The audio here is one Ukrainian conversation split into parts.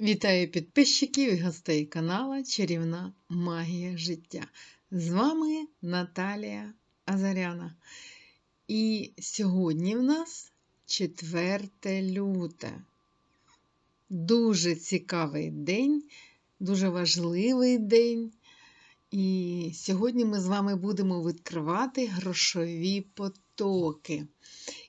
Вітаю підписчиків і гостей канала Чарівна Магія життя. З вами Наталія Азаряна. І сьогодні в нас 4 люте. Дуже цікавий день, дуже важливий день. І сьогодні ми з вами будемо відкривати грошові потоки.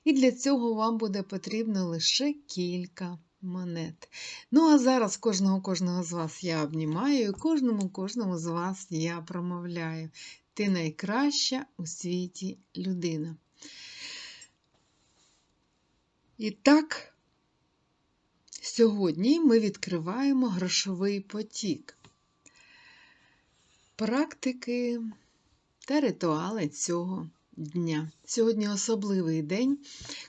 І для цього вам буде потрібно лише кілька монет. Ну, а зараз кожного кожного з вас я обнімаю, і кожному кожному з вас я промовляю. Ти найкраща у світі людина. І так, сьогодні ми відкриваємо грошовий потік. Практики та ритуали цього дня. Сьогодні особливий день,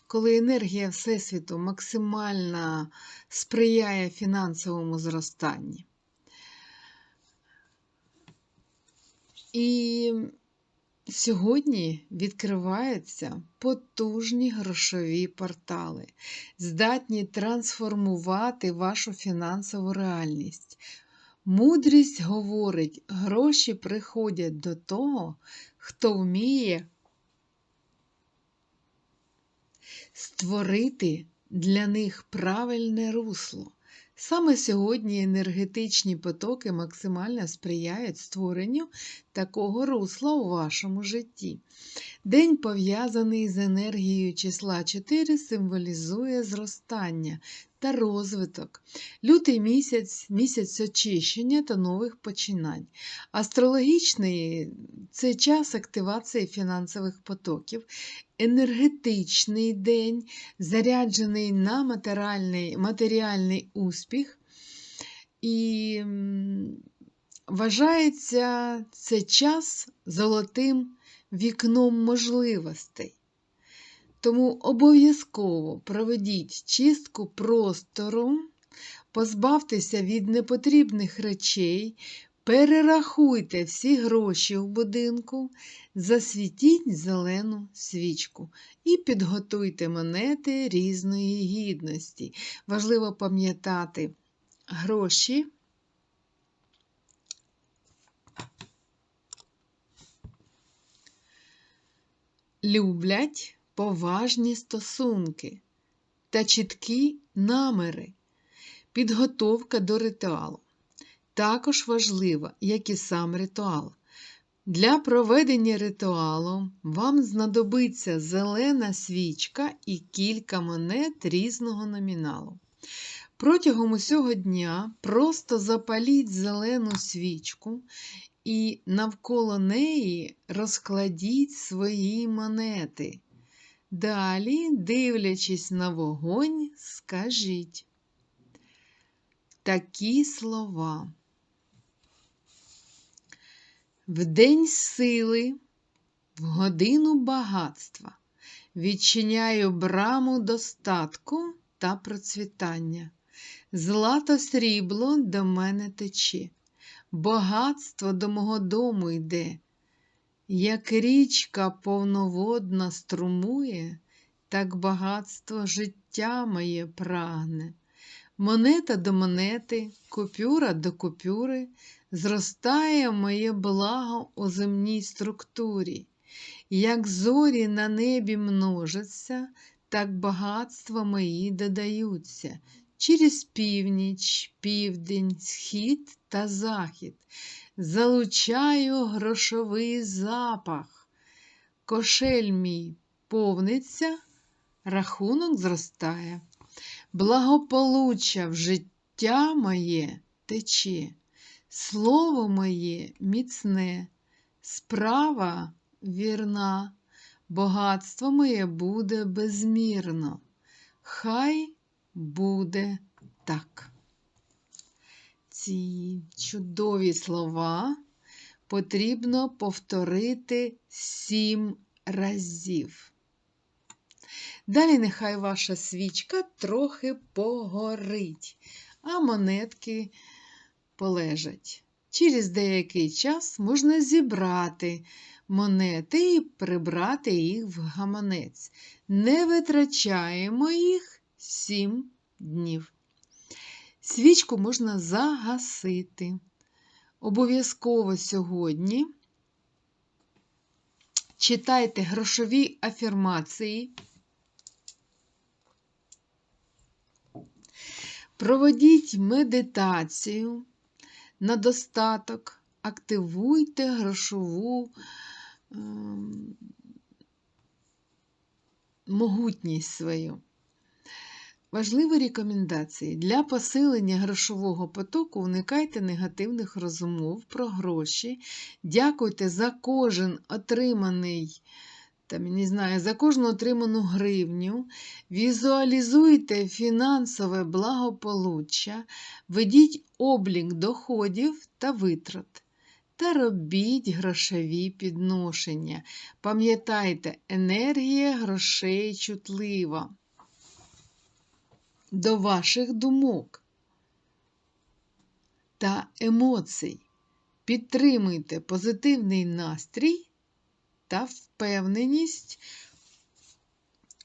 коли енергія Всесвіту максимально сприяє фінансовому зростанні. І сьогодні відкриваються потужні грошові портали, здатні трансформувати вашу фінансову реальність. Мудрість говорить, гроші приходять до того, хто вміє створити для них правильне русло. Саме сьогодні енергетичні потоки максимально сприяють створенню такого русла у вашому житті. День, пов'язаний з енергією числа 4, символізує зростання та розвиток. Лютий місяць місяць очищення та нових починань. Астрологічний це час активації фінансових потоків, енергетичний день, заряджений на матеріальний, матеріальний успіх. І вважається це час золотим вікном можливостей. Тому обов'язково проведіть чистку простору, позбавтеся від непотрібних речей, перерахуйте всі гроші в будинку, засвітіть зелену свічку і підготуйте монети різної гідності. Важливо пам'ятати гроші. Люблять поважні стосунки та чіткі намери, підготовка до ритуалу. Також важливо, як і сам ритуал. Для проведення ритуалу вам знадобиться зелена свічка і кілька монет різного номіналу. Протягом усього дня просто запаліть зелену свічку і навколо неї розкладіть свої монети. Далі, дивлячись на вогонь, скажіть такі слова. В день сили, в годину багатства відчиняю браму достатку та процвітання. Злато срібло до мене тече, багатство до мого дому йде. Як річка повноводна струмує, так багатство життя моє прагне. Монета до монети, купюра до купюри, зростає моє благо у земній структурі. Як зорі на небі множаться, так багатства мої додаються через північ, південь, схід та захід. Залучаю грошовий запах. Кошель мій повниться, рахунок зростає. Благополуччя в життя моє тече, слово моє міцне, справа вірна, багатство моє буде безмірно. Хай буде так. Ці чудові слова потрібно повторити сім разів. Далі нехай ваша свічка трохи погорить, а монетки полежать. Через деякий час можна зібрати монети і прибрати їх в гаманець. Не витрачаємо їх сім днів. Свічку можна загасити. Обов'язково сьогодні читайте грошові афірмації. Проведіть медитацію на достаток, активуйте грошову ем, могутність свою. Важливі рекомендації. Для посилення грошового потоку уникайте негативних розмов про гроші. Дякуйте за кожен отриманий, там, не знаю, за кожну отриману гривню. Візуалізуйте фінансове благополуччя, ведіть облік доходів та витрат. Та робіть грошові підношення. Пам'ятайте, енергія грошей чутлива до ваших думок та емоцій. Підтримуйте позитивний настрій та впевненість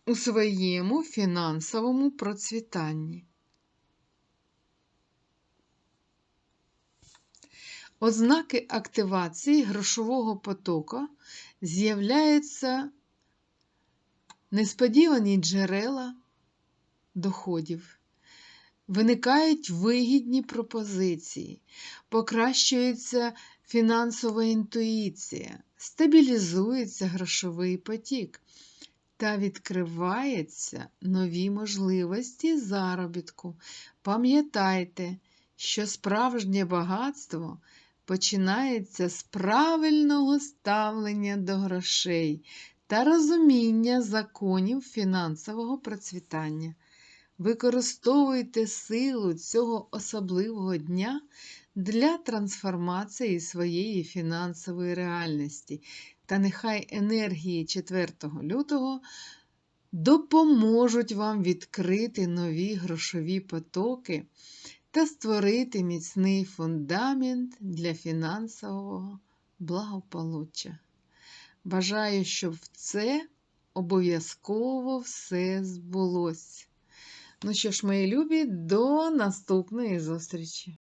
у своєму фінансовому процвітанні. Ознаки активації грошового потоку з'являються несподівані джерела доходів. Виникають вигідні пропозиції, покращується фінансова інтуїція, стабілізується грошовий потік та відкриваються нові можливості заробітку. Пам'ятайте, що справжнє багатство починається з правильного ставлення до грошей та розуміння законів фінансового процвітання. Використовуйте силу цього особливого дня для трансформації своєї фінансової реальності. Та нехай енергії 4 лютого допоможуть вам відкрити нові грошові потоки та створити міцний фундамент для фінансового благополуччя. Бажаю, щоб це обов'язково все збулося. Ну що ж, мої любі, до наступної зустрічі!